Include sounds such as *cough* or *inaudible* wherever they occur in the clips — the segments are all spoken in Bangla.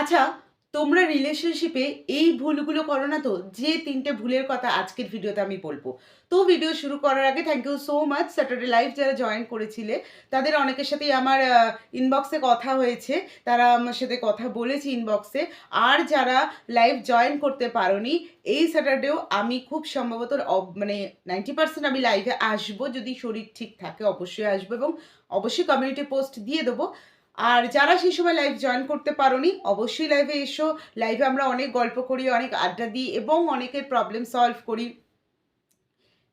আচ্ছা তোমরা রিলেশনশিপে এই ভুলগুলো করো না তো? যে তিনটে ভুলের কথা আজকের ভিডিওতে আমি বলব। তো ভিডিও শুরু করার আগে thank you so much Saturday live যারা জয়েন করেছিলে, তাদের অনেকের সাথেই আমার ইনবক্সে কথা হয়েছে। তারা আমার সাথে কথা বলেছে ইনবক্সে আর যারা লাইভ জয়েন করতে পারোনি, এই স্যাটারডেও আমি খুব সম্ভবত মানে নাইনটি পার্সেন্ট আমি লাইভে আসব। যদি শরীর ঠিক থাকে, অবশ্যই আসব এবং অবশ্যই কমিউনিটি পোস্ট দিয়ে দেবো। আর যারা সেই সময় লাইভ জয়েন করতে পারোনি, অবশ্যই লাইভে এসো। লাইভে আমরা অনেক গল্প করি, অনেক আড্ডা দিই এবং অনেকের প্রবলেম সলভ করি।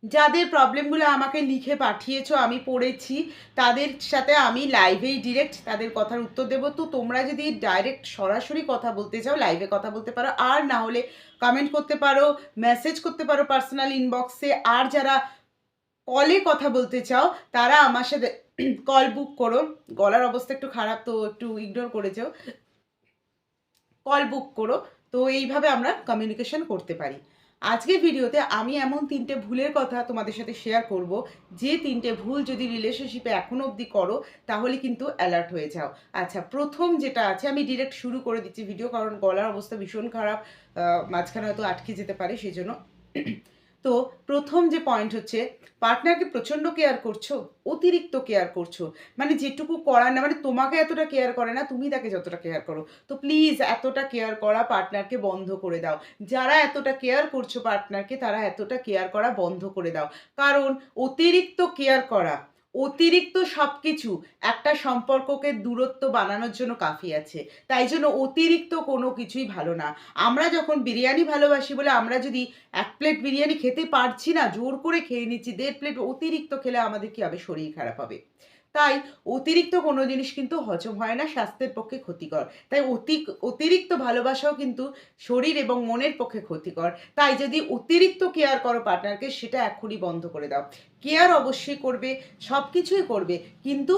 যাদের প্রবলেমগুলো আমাকে লিখে পাঠিয়েছো, আমি পড়েছি, তাদের সাথে আমি লাইভেই ডিরেক্ট তাদের কথার উত্তর দেবো। তো তোমরা যদি ডাইরেক্ট সরাসরি কথা বলতে চাও লাইভে কথা বলতে পারো। আর না হলে কমেন্ট করতে পারো মেসেজ করতে পারো পার্সোনাল ইনবক্সে আর যারা কলে কথা বলতে চাও, তারা আমার সাথে কল বুক করো। গলার অবস্থা একটু খারাপ, তো একটু ইগনোর করে যাও। কল বুক করো। তো এইভাবে আমরা কমিউনিকেশন করতে পারি। আজকের ভিডিওতে আমি এমন তিনটে ভুলের কথা তোমাদের সাথে শেয়ার করব। যে তিনটে ভুল যদি রিলেশনশিপে এখনও অবধি করো, তাহলে কিন্তু অ্যালার্ট হয়ে যাও। আচ্ছা প্রথম যেটা আছে, আমি ডিরেক্ট শুরু করে দিচ্ছি ভিডিও কারণ গলার অবস্থা ভীষণ খারাপ। মাঝখানে হয়তো আটকে যেতে পারে সেই জন্য তো প্রথম যে পয়েন্ট হচ্ছে পার্টনারকে প্রচণ্ড কেয়ার করছ? অতিরিক্ত কেয়ার করছ? মানে যেটুকু করার না মানে তোমাকে এতটা কেয়ার করে না, তুমি তাকে যতটা কেয়ার করো। তো প্লিজ এতটা কেয়ার করা পার্টনারকে বন্ধ করে দাও। যারা এতটা কেয়ার করছ পার্টনারকে তারা এতটা কেয়ার করা বন্ধ করে দাও। কারণ অতিরিক্ত কেয়ার করা অতিরিক্ত সব কিছু একটা সম্পর্ককে দূরত্ব বানানোর জন্য কাফি আছে। তাই জন্য অতিরিক্ত কোনো কিছুই ভালো না। আমরা যখন বিরিয়ানি ভালোবাসি বলে আমরা যদি এক প্লেট বিরিয়ানি খেতে পারছি না, জোর করে খেয়ে নিচ্ছি, দেড় প্লেট অতিরিক্ত খেলে আমাদের কি হবে? শরীর খারাপ হবে। তাই অতিরিক্ত কোনো জিনিস কিন্তু হজম হয় না, স্বাস্থ্যের পক্ষে ক্ষতিকর। তাই অতি অতিরিক্ত ভালোবাসাও কিন্তু শরীর এবং মনের পক্ষে ক্ষতিকর। তাই যদি অতিরিক্ত কেয়ার করো পার্টনারকে সেটা এখনই বন্ধ করে দাও। কেয়ার অবশ্যই করবে সব কিছুই করবে, কিন্তু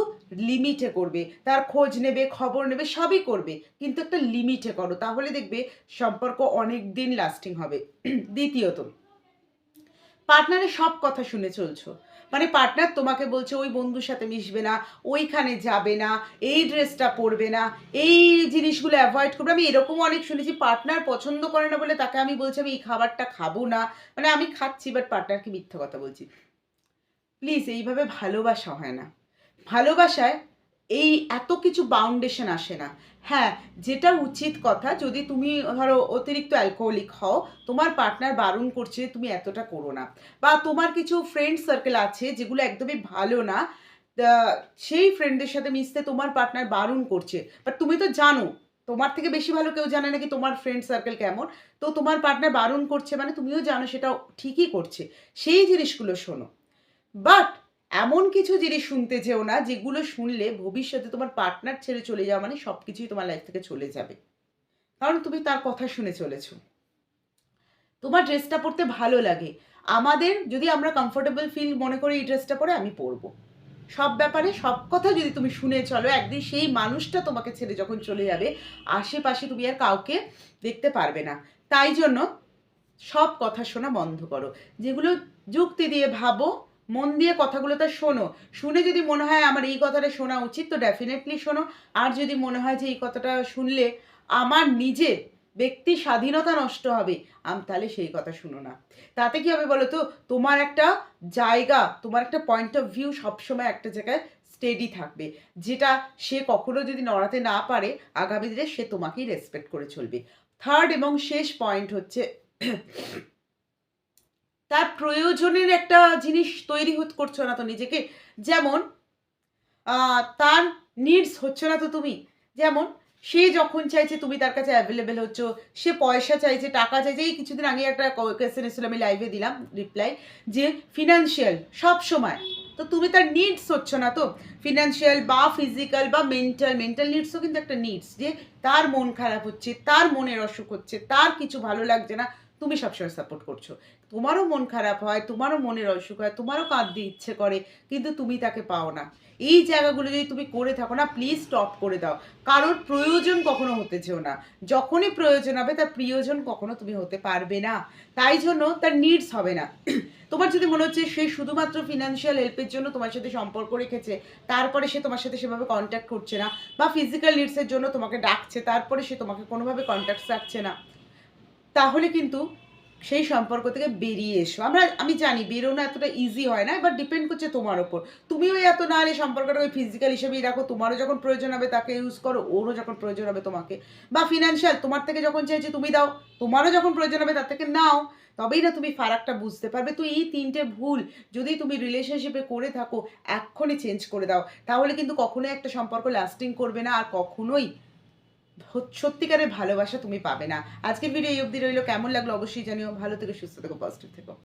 লিমিটে করবে। তার খোঁজ নেবে, খবর নেবে, সবই করবে। কিন্তু একটা লিমিটে করো, তাহলে দেখবে সম্পর্ক অনেক দিন লাস্টিং হবে। *clears throat* দ্বিতীয়ত পার্টনারের সব কথা শুনে চলছো। মানে পার্টনার তোমাকে বলছে, ওই বন্ধুর সাথে মিশবে না, ওইখানে যাবে না, এই ড্রেসটা পরবে না, এই জিনিসগুলো অ্যাভয়েড করবে। আমি এরকম অনেক শুনেছি পার্টনার পছন্দ করে না বলে তাকে আমি বলছি, আমি এই খাবারটা খাব না। মানে আমি খাচ্ছি বাট পার্টনারকে মিথ্যা কথা বলছি। প্লিজ এইভাবে ভালোবাসা হয় না। ভালোবাসায় এই এত কিছু বাউন্ডেশন আসে না। হ্যাঁ যেটা উচিত কথা, যদি তুমি ধরো অতিরিক্ত অ্যালকোহলিক হও, তোমার পার্টনার বারণ করছে তুমি এতটা করো না। বা তোমার কিছু ফ্রেন্ড সার্কেল আছে যেগুলো একদমই ভালো না সেই ফ্রেন্ডদের সাথে মিশতে তোমার পার্টনার বারণ করছে। বাট তুমি তো জানো, তোমার থেকে বেশি ভালো কেউ জানে নাকি তোমার ফ্রেন্ড সার্কেল কেমন। তো তোমার পার্টনার বারণ করছে মানে তুমিও জানো সেটা ঠিকই করছে। সেই জিনিসগুলো শোনো। বাট এমন কিছু জিনিস শুনতে যেও না, যেগুলো শুনলে ভবিষ্যতে তোমার পার্টনার ছেড়ে চলে যাওয়া মানে সব কিছুই তোমার লাইফ থেকে চলে যাবে। কারণ তুমি তার কথা শুনে চলেছো। তোমার ড্রেসটা পরতে ভালো লাগে। আমাদের যদি আমরা কমফোর্টেবল ফিল মনে করি এই ড্রেসটা পরে আমি পরবো। সব ব্যাপারে সব কথা যদি তুমি শুনে চলো, একদিন সেই মানুষটা তোমাকে ছেড়ে যখন চলে যাবে, আশেপাশে তুমি আর কাউকে দেখতে পারবে না। তাই জন্য সব কথা শোনা বন্ধ করো। যেগুলো যুক্তি দিয়ে ভাবো মন দিয়ে কথাগুলো তা শোনো। শুনে যদি মনে হয় আমার এই কথাটা শোনা উচিত, তো ডেফিনেটলি শোনো। আর যদি মনে হয় যে এই কথাটা শুনলে আমার নিজের ব্যক্তি স্বাধীনতা নষ্ট হবে, আমি, তাহলে সেই কথা শুনো না। তাতে কি হবে বলো তো? তোমার একটা জায়গা, তোমার একটা পয়েন্ট অফ ভিউ সবসময় একটা জায়গায় স্টেডি থাকবে, যেটা সে কখনো যদি নড়াতে না পারে, আগামী দিনে সে তোমাকেই রেসপেক্ট করে চলবে। থার্ড এবং শেষ পয়েন্ট হচ্ছে তার প্রয়োজনের একটা জিনিস তৈরি করছ না তো নিজেকে। যেমন তার নিডস হচ্ছে না তো তুমি। যেমন, সে যখন চাইছে তুমি তার কাছে অ্যাভেলেবেল হচ্ছ, সে পয়সা চাইছে, টাকা চাইছে, এই কিছুদিন আগে একটা কোয়েশ্চেন এসেছিল, আমি লাইভে দিলাম রিপ্লাই যে ফিনান্সিয়াল সব সময়। তো তুমি তার নিডস হচ্ছ না তো। ফিনান্সিয়াল বা ফিজিক্যাল বা মেন্টাল মেন্টাল নিডসও কিন্তু একটা নিডস যে তার মন খারাপ হচ্ছে, তার মনের অসুখ হচ্ছে, তার কিছু ভালো লাগছে না তুমি সবসময় সাপোর্ট করছ। তোমারও মন খারাপ হয়, তোমারও মনের অসুখ হয়, তোমারও কাঁদতে ইচ্ছে করে, কিন্তু তুমি তাকে পাও না। এই জায়গাগুলো যদি তুমি করে থাকো না প্লিজ স্টপ করে দাও। কারোর প্রয়োজন কখনো হতে চেও না। যখনই প্রয়োজন হবে, তার প্রিয়জন কখনো তুমি হতে পারবে না। তাই জন্য তার নিডস হবে না। *clears throat* তোমার যদি মনে হচ্ছে সে শুধুমাত্র ফিনান্সিয়াল হেল্পের জন্য তোমার সাথে সম্পর্ক রেখেছে, তারপরে সে তোমার সাথে সেভাবে কন্ট্যাক্ট করছে না, বা ফিজিক্যাল নিডসের জন্য তোমাকে ডাকছে, তারপরে সে তোমাকে কোনোভাবে কন্ট্যাক্ট রাখছে না। তাহলে কিন্তু সেই সম্পর্ক থেকে বেরিয়ে এসো। আমরা, আমি জানি বেরোনো এতটা ইজি হয় না এবার ডিপেন্ড করছে তোমার ওপর। তুমিও এত না হলে সম্পর্কটা ওই ফিজিক্যাল হিসেবেই রাখো। তোমারও যখন প্রয়োজন হবে তাকে ইউজ করো, ওরও যখন প্রয়োজন হবে তোমাকে। বা ফিনান্সিয়াল তোমার থেকে যখন চাইছে তুমি দাও, তোমারও যখন প্রয়োজন হবে তার থেকে নাও। তবেই না তুমি ফারাকটা বুঝতে পারবে। তো এই তিনটে ভুল যদি তুমি রিলেশনশিপে করে থাকো এক্ষুনি চেঞ্জ করে দাও। তাহলে কিন্তু কখনোই একটা সম্পর্ক লাস্টিং করবে না, আর কখনোই সত্যিকারের ভালোবাসা তুমি পাবে না। আজকের ভিডিও এই অবধি রইল। কেমন লাগল অবশ্যই জানিও। ভালো থেকে, সুস্থ থেকো পজিটিভ থেকো।